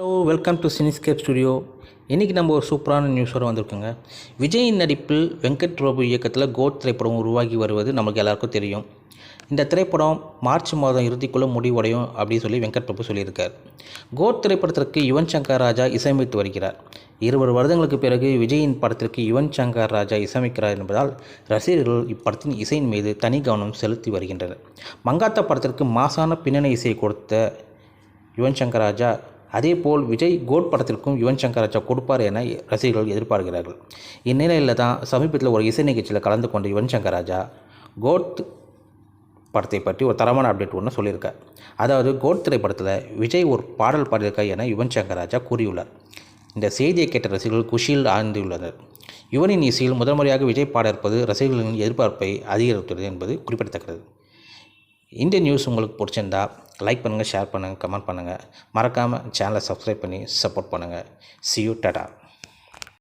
Hello welcome to Cinescape studio இன்றைக்கி நம்ம ஒரு சூப்பரான நியூஸோடு வந்திருக்கோங்க. விஜயின் நடிப்பில் வெங்கட் பிரபு இயக்கத்தில் கோட் திரைப்படம் உருவாகி வருவது நமக்கு எல்லாருக்கும் தெரியும். இந்த திரைப்படம் மார்ச் மாதம் இறுதிக்குள்ளே முடிவடையும் அப்படின்னு சொல்லி வெங்கட் பிரபு சொல்லியிருக்கார். கோட் திரைப்படத்திற்கு யுவன் சங்கர் ராஜா இசையமைத்து வருகிறார். இருபது வருடங்களுக்கு பிறகு விஜயின் படத்திற்கு யுவன் சங்கர் ராஜா இசையமைக்கிறார் என்பதால் ரசிகர்கள் இப்படத்தின் இசையின் மீது தனி கவனம் செலுத்தி வருகின்றனர். மங்காத்தா படத்திற்கு மாசான பின்னணி இசையை கொடுத்த யுவன் சங்கர் ராஜா அதேபோல் விஜய் கோட் படத்திற்கும் யுவன் சங்கர் ராஜா கொடுப்பார் என ரசிகர்கள் எதிர்பார்க்கிறார்கள். இந்நிலையில் தான் சமீபத்தில் ஒரு இசை நிகழ்ச்சியில் கலந்து கொண்ட யுவன் சங்கர் ராஜா கோட் படத்தை பற்றி ஒரு தரமான அப்டேட் ஒன்று சொல்லியிருக்கார். அதாவது கோட் திரைப்படத்தில் விஜய் ஒரு பாடல் பாடியிருக்கார் என யுவன் சங்கர் ராஜா கூறியுள்ளார். இந்த செய்தியை கேட்ட ரசிகர்கள் குஷியில் ஆழ்ந்துள்ளனர். யுவனின் இசையில் முதல் முறையாக விஜய் பாட இருப்பது ரசிகர்களின் எதிர்பார்ப்பை அதிகரித்துள்ளது என்பது குறிப்பிடத்தக்கது. இந்த நியூஸ் உங்களுக்கு பிடிச்சிருந்தா லைக் பண்ணுங்கள் ஷேர் பண்ணுங்கள் கமெண்ட் பண்ணுங்கள் மறக்காமல் சேனலை சப்ஸ்கிரைப் பண்ணி சப்போர்ட் பண்ணுங்கள் சி யூ டடா